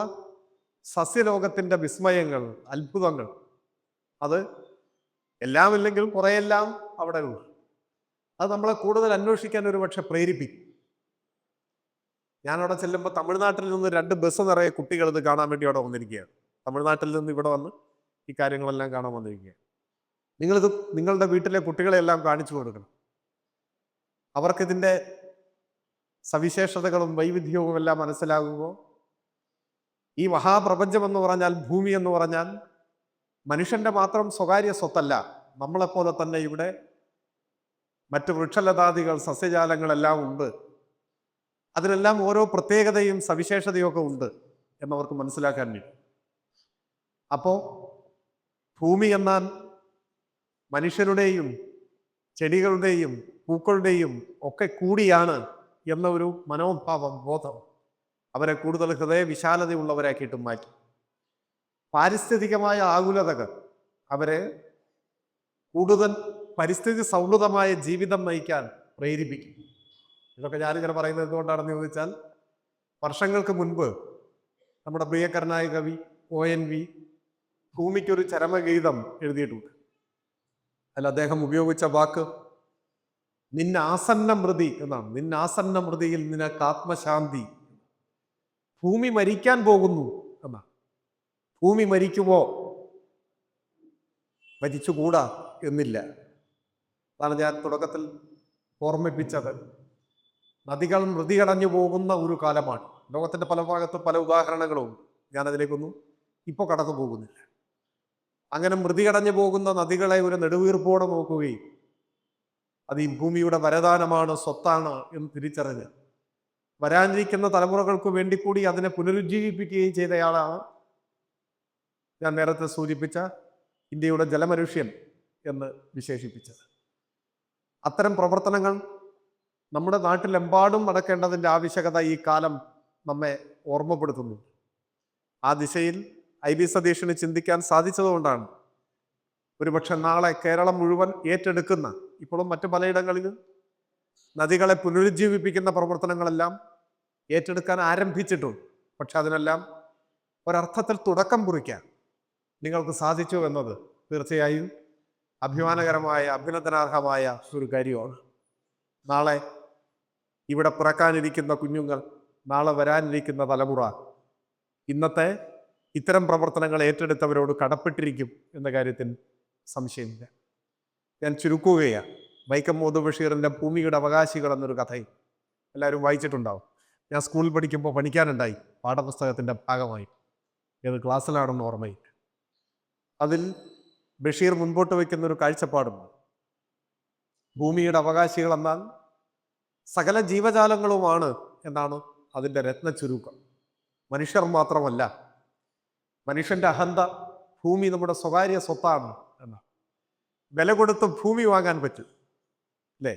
[SPEAKER 1] സസ്യലോകത്തിന്റെ വിസ്മയങ്ങൾ അത്ഭുതങ്ങൾ അത് എല്ലാം ഇല്ലെങ്കിലും കുറേയെല്ലാം അവിടെ ഉണ്ട്. അത് നമ്മളെ കൂടുതൽ അന്വേഷിക്കാൻ ഒരു പക്ഷെ പ്രേരിപ്പിക്കും. ഞാനവിടെ ചെല്ലുമ്പോൾ തമിഴ്നാട്ടിൽ നിന്ന് രണ്ട് ബസ് നിറയെ കുട്ടികൾ ഇത് കാണാൻ വേണ്ടി അവിടെ വന്നിരിക്കുകയാണ്. തമിഴ്നാട്ടിൽ നിന്ന് ഇവിടെ വന്ന് ഈ കാര്യങ്ങളെല്ലാം കാണാൻ വന്നിരിക്കുകയാണ്. നിങ്ങളിത് നിങ്ങളുടെ വീട്ടിലെ കുട്ടികളെല്ലാം കാണിച്ചു കൊടുക്കണം. അവർക്കിതിന്റെ സവിശേഷതകളും വൈവിധ്യവും എല്ലാം മനസ്സിലാകുമ്പോൾ ഈ മഹാപ്രപഞ്ചം എന്ന് പറഞ്ഞാൽ ഭൂമി എന്ന് പറഞ്ഞാൽ മനുഷ്യന്റെ മാത്രം സ്വകാര്യ സ്വത്തല്ല നമ്മളെപ്പോലെ തന്നെ ഇവിടെ മറ്റ് വൃക്ഷലതാദികൾ സസ്യജാലങ്ങളെല്ലാം ഉണ്ട്. അതിനെല്ലാം ഓരോ പ്രത്യേകതയും സവിശേഷതയും ഒക്കെ ഉണ്ട് എന്നവർക്ക് മനസ്സിലാക്കാൻ വേണ്ടി അപ്പോൾ ഭൂമി എന്നാൽ മനുഷ്യരുടെയും ചെടികളുടെയും പൂക്കളുടെയും ഒക്കെ കൂടിയാണ് എന്ന ഒരു മനോഭാവം ബോധം അവരെ കൂടുതൽ ഹൃദയവിശാലതയുള്ളവരാക്കിയിട്ട് മാറ്റി. പാരിസ്ഥിതികമായ ആകുലതകൾ. അവരെ കൂടുതൽ പരിസ്ഥിതി സൗഹൃദമായ ജീവിതം നയിക്കാൻ പ്രേരിപ്പിക്കും. ഇതൊക്കെ ഞാനിങ്ങനെ പറയുന്നത് എന്തുകൊണ്ടാണെന്ന് ചോദിച്ചാൽ വർഷങ്ങൾക്ക് മുൻപ് നമ്മുടെ പ്രിയക്കരനായ കവി ഒ എൻ വി ഭൂമിക്കൊരു ചരമഗീതം എഴുതിയിട്ടുണ്ട്. അല്ല അദ്ദേഹം ഉപയോഗിച്ച വാക്ക് നിന്നാസന്ന മൃതി എന്നാണ്. നിന്നാസന്ന മൃതിയിൽ നിനക്ക് ആത്മശാന്തി ഭൂമി മരിക്കാൻ പോകുന്നു. ഭൂമി മരിക്കുമോ? മരിച്ചുകൂടാ എന്നില്ല. അതാണ് ഞാൻ തുടക്കത്തിൽ ഓർമ്മിപ്പിച്ചത്. നദികൾ മൃതിയടഞ്ഞു പോകുന്ന ഒരു കാലമാണ്. ലോകത്തിന്റെ പല ഭാഗത്തും പല ഉദാഹരണങ്ങളും ഞാനതിലേക്കൊന്നും ഇപ്പോൾ കടന്നു പോകുന്നില്ല അങ്ങനെ മൃതിയടഞ്ഞു പോകുന്ന നദികളെ ഒരു നെടുവീർപ്പോടെ നോക്കുകയും അത് ഈ ഭൂമിയുടെ വരദാനമാണ് സ്വത്താണ് എന്ന് തിരിച്ചറിഞ്ഞ് വരാനിരിക്കുന്ന തലമുറകൾക്ക് വേണ്ടി കൂടി അതിനെ പുനരുജ്ജീവിപ്പിക്കുകയും ചെയ്തയാളാണ് ഞാൻ നേരത്തെ സൂചിപ്പിച്ച ഇന്ത്യയുടെ ജലമനുഷ്യൻ എന്ന് വിശേഷിപ്പിച്ചത്. അത്തരം പ്രവർത്തനങ്ങൾ നമ്മുടെ നാട്ടിലെമ്പാടും നടക്കേണ്ടതിന്റെ ആവശ്യകത ഈ കാലം നമ്മെ ഓർമ്മപ്പെടുത്തുന്നു ആ ദിശയിൽ ഐ ബി സതീഷിന് ചിന്തിക്കാൻ സാധിച്ചതുകൊണ്ടാണ് ഒരുപക്ഷെ നാളെ കേരളം മുഴുവൻ ഏറ്റെടുക്കുന്ന ഇപ്പോഴും മറ്റു പലയിടങ്ങളിലും നദികളെ പുനരുജ്ജീവിപ്പിക്കുന്ന പ്രവർത്തനങ്ങളെല്ലാം ഏറ്റെടുക്കാൻ ആരംഭിച്ചിട്ടുണ്ട്. പക്ഷെ അതിനെല്ലാം ഒരർത്ഥത്തിൽ തുടക്കം കുറിക്കാൻ നിങ്ങൾക്ക് സാധിച്ചു എന്നത് തീർച്ചയായും അഭിമാനകരമായ അഭിനന്ദനാർഹമായ ഒരു കാര്യമാണ്. നാളെ ഇവിടെ പിറക്കാനിരിക്കുന്ന കുഞ്ഞുങ്ങൾ നാളെ വരാനിരിക്കുന്ന തലമുറ ഇന്നത്തെ ഇത്തരം പ്രവർത്തനങ്ങൾ ഏറ്റെടുത്തവരോട് കടപ്പെട്ടിരിക്കും എന്ന കാര്യത്തിൽ സംശയമില്ല. ഞാൻ ചുരുക്കുകയാണ്. വൈക്കം മോദു ബഷീറിന്റെ ഭൂമിയുടെ അവകാശികൾ എന്നൊരു കഥയും എല്ലാവരും വായിച്ചിട്ടുണ്ടാവും. ഞാൻ സ്കൂളിൽ പഠിക്കുമ്പോൾ പഠിക്കാനുണ്ടായി പാഠപുസ്തകത്തിന്റെ ഭാഗമായി ഏത് ക്ലാസ്സിലാണെന്ന് ഓർമ്മയില്ല. അതിൽ ബഷീർ മുൻപോട്ട് വയ്ക്കുന്ന ഒരു കാഴ്ചപ്പാടുണ്ട്. ഭൂമിയുടെ അവകാശികൾ എന്നാൽ സകല ജീവജാലങ്ങളുമാണ് എന്നാണ് അതിന്റെ രത്ന ചുരുക്കം. മനുഷ്യർ മാത്രമല്ല മനുഷ്യന്റെ അഹന്ത ഭൂമി നമ്മുടെ സ്വകാര്യ സ്വത്താണ് എന്നാണ്. വില കൊടുത്ത് ഭൂമി വാങ്ങാൻ പറ്റും അല്ലേ?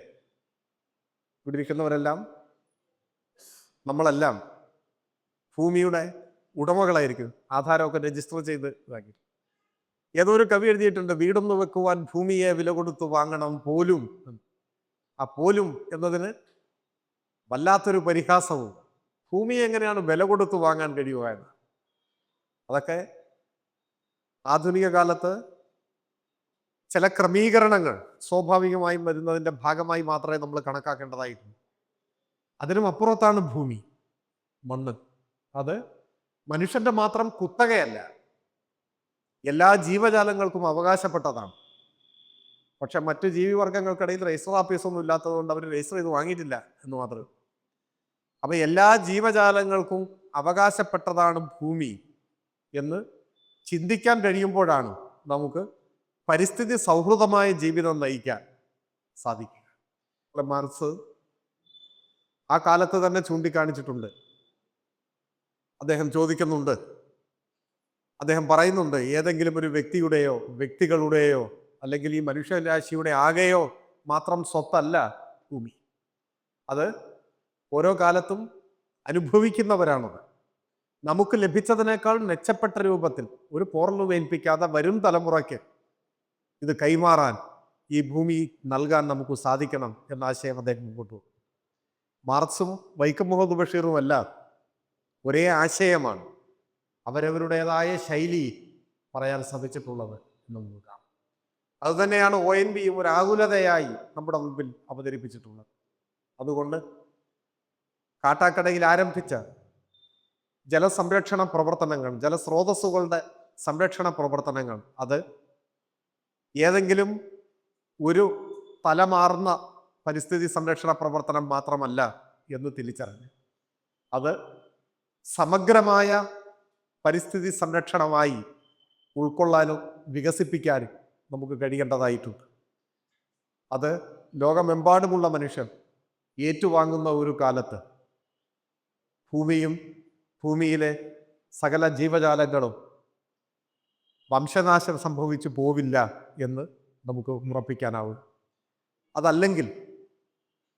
[SPEAKER 1] ഇവിടെ ഇരിക്കുന്നവരെല്ലാം നമ്മളെല്ലാം ഭൂമിയുടെ ഉടമകളായിരിക്കും. ആധാരമൊക്കെ രജിസ്റ്റർ ചെയ്ത് ഇതാക്കി. ഏതോ ഒരു കവി എഴുതിയിട്ടുണ്ട് വീടൊന്ന് വെക്കുവാൻ ഭൂമിയെ വില കൊടുത്തു വാങ്ങണം പോലും. ആ പോലും എന്നതിന് വല്ലാത്തൊരു പരിഹാസവും. ഭൂമി എങ്ങനെയാണ് വില കൊടുത്തു വാങ്ങാൻ കഴിയുക എന്ന്. അതൊക്കെ ആധുനിക കാലത്ത് ചില ക്രമീകരണങ്ങൾ സ്വാഭാവികമായും വരുന്നതിന്റെ ഭാഗമായി മാത്രമേ നമ്മൾ കണക്കാക്കേണ്ടതായിട്ടുള്ളൂ അതിനും അപ്പുറത്താണ് ഭൂമി മണ്ണ്. അത് മനുഷ്യന്റെ മാത്രം കുത്തകയല്ല. എല്ലാ ജീവജാലങ്ങൾക്കും അവകാശപ്പെട്ടതാണ്. പക്ഷെ മറ്റു ജീവിവർഗങ്ങൾക്കിടയിൽ രജിസ്റ്റർ ഓഫീസൊന്നും ഇല്ലാത്തതുകൊണ്ട് അവർ രജിസ്റ്റർ ചെയ്ത് വാങ്ങിയിട്ടില്ല എന്ന് മാത്രം അപ്പം എല്ലാ ജീവജാലങ്ങൾക്കും അവകാശപ്പെട്ടതാണ് ഭൂമി എന്ന് ചിന്തിക്കാൻ കഴിയുമ്പോഴാണ് നമുക്ക് പരിസ്ഥിതി സൗഹൃദമായ ജീവിതം നയിക്കാൻ സാധിക്കുക. മാർക്സ് ആ കാലത്ത് തന്നെ ചൂണ്ടിക്കാണിച്ചിട്ടുണ്ട്. അദ്ദേഹം ചോദിക്കുന്നുണ്ട് അദ്ദേഹം പറയുന്നുണ്ട് ഏതെങ്കിലും ഒരു വ്യക്തിയുടെയോ വ്യക്തികളുടെയോ അല്ലെങ്കിൽ ഈ മനുഷ്യരാശിയുടെ ആകെയോ മാത്രം സ്വത്തല്ല ഭൂമി. അത് ഓരോ കാലത്തും അനുഭവിക്കുന്നവരാണത്. നമുക്ക് ലഭിച്ചതിനേക്കാൾ മെച്ചപ്പെട്ട രൂപത്തിൽ ഒരു പോറലു വേൽപ്പിക്കാതെ വരും തലമുറയ്ക്ക് ഇത് കൈമാറാൻ ഈ ഭൂമി നൽകാൻ നമുക്ക് സാധിക്കണം എന്ന ആശയം അദ്ദേഹം മുമ്പോട്ട് പോകും മാർക്സും വൈക്കം മുഹമ്മദ് ബഷീറും എല്ലാം ഒരേ ആശയമാണ്. അവരവരുടേതായ ശൈലി പറയാൻ ശ്രമിച്ചിട്ടുള്ളത് എന്ന് നമുക്ക് കാണാം. അതുതന്നെയാണ് ഒ എൻ ബിയും ഒരു ആകുലതയായി നമ്മുടെ മുമ്പിൽ അവതരിപ്പിച്ചിട്ടുള്ളത്. അതുകൊണ്ട് കാട്ടാക്കടയിൽ ആരംഭിച്ച ജലസംരക്ഷണ പ്രവർത്തനങ്ങൾ ജലസ്രോതസ്സുകളുടെ സംരക്ഷണ പ്രവർത്തനങ്ങൾ അത് ഏതെങ്കിലും ഒരു തലമാർന്ന പരിസ്ഥിതി സംരക്ഷണ പ്രവർത്തനം മാത്രമല്ല എന്ന് തിരിച്ചറിഞ്ഞു. അത് സമഗ്രമായ പരിസ്ഥിതി സംരക്ഷണമായി ഉൾക്കൊള്ളാനും വികസിപ്പിക്കാനും നമുക്ക് കഴിയേണ്ടതായിട്ടുണ്ട്. അത് ലോകമെമ്പാടുമുള്ള മനുഷ്യർ ഏറ്റുവാങ്ങുന്ന ഒരു കാലത്ത് ഭൂമിയും ഭൂമിയിലെ സകല ജീവജാലങ്ങളും വംശനാശം സംഭവിച്ചു പോവില്ല എന്ന് നമുക്ക് ഉറപ്പിക്കാനാവും. അതല്ലെങ്കിൽ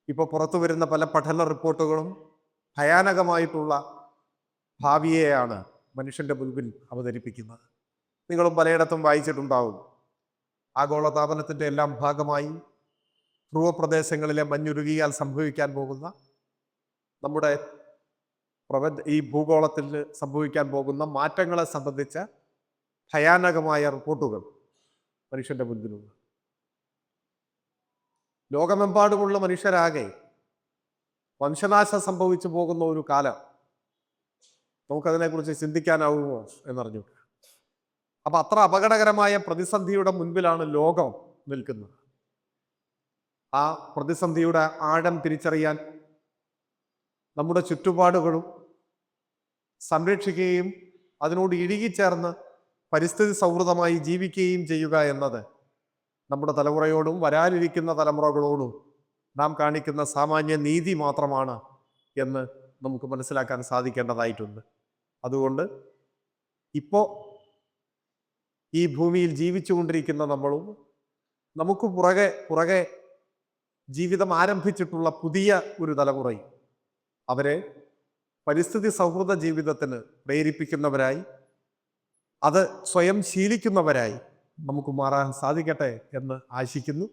[SPEAKER 1] ഇപ്പോൾ പുറത്തു വരുന്ന പല പഠന റിപ്പോർട്ടുകളും ഭയാനകമായിട്ടുള്ള ഭാവിയെയാണ് മനുഷ്യന്റെ മുൻപിൽ അവതരിപ്പിക്കുന്നത്. നിങ്ങളും പലയിടത്തും വായിച്ചിട്ടുണ്ടാവും. ആഗോളതാപനത്തിന്റെ എല്ലാം ഭാഗമായി ധ്രുവപ്രദേശങ്ങളിലെ മഞ്ഞുരുകിയാൽ സംഭവിക്കാൻ പോകുന്ന നമ്മുടെ പ്രപഞ്ച ഈ ഭൂഗോളത്തിൽ സംഭവിക്കാൻ പോകുന്ന മാറ്റങ്ങളെ സംബന്ധിച്ച ഭയാനകമായ റിപ്പോർട്ടുകൾ മനുഷ്യന്റെ മുൻപിലുണ്ട്. ലോകമെമ്പാടുമുള്ള മനുഷ്യരാകെ വംശനാശം സംഭവിച്ചു പോകുന്ന ഒരു കാലം നമുക്കതിനെക്കുറിച്ച് ചിന്തിക്കാനാവുമോ എന്നറിഞ്ഞു. അപ്പൊ അത്ര അപകടകരമായ പ്രതിസന്ധിയുടെ മുൻപിലാണ് ലോകം നിൽക്കുന്നത്. ആ പ്രതിസന്ധിയുടെ ആഴം തിരിച്ചറിയാൻ നമ്മുടെ ചുറ്റുപാടുകളും സംരക്ഷിക്കുകയും അതിനോട് ഇഴുകിച്ചേർന്ന് പരിസ്ഥിതി സൗഹൃദമായി ജീവിക്കുകയും ചെയ്യുക എന്നത് നമ്മുടെ തലമുറയോടും വരാനിരിക്കുന്ന തലമുറകളോടും നാം കാണിക്കുന്ന സാമാന്യ നീതി മാത്രമാണ് എന്ന് നമുക്ക് മനസ്സിലാക്കാൻ സാധിക്കേണ്ടതായിട്ടുണ്ട്. അതുകൊണ്ട് ഇപ്പോൾ ഈ ഭൂമിയിൽ ജീവിച്ചുകൊണ്ടിരിക്കുന്ന നമ്മളും നമുക്ക് പുറകെ പുറകെ ജീവിതം ആരംഭിച്ചിട്ടുള്ള പുതിയ ഒരു തലമുറയും അവരെ പരിസ്ഥിതി സൗഹൃദ ജീവിതത്തിന് പ്രേരിപ്പിക്കുന്നവരായി അത് സ്വയം ശീലിക്കുന്നവരായി നമുക്ക് മാറാൻ സാധിക്കട്ടെ എന്ന് ആശിക്കുന്നു.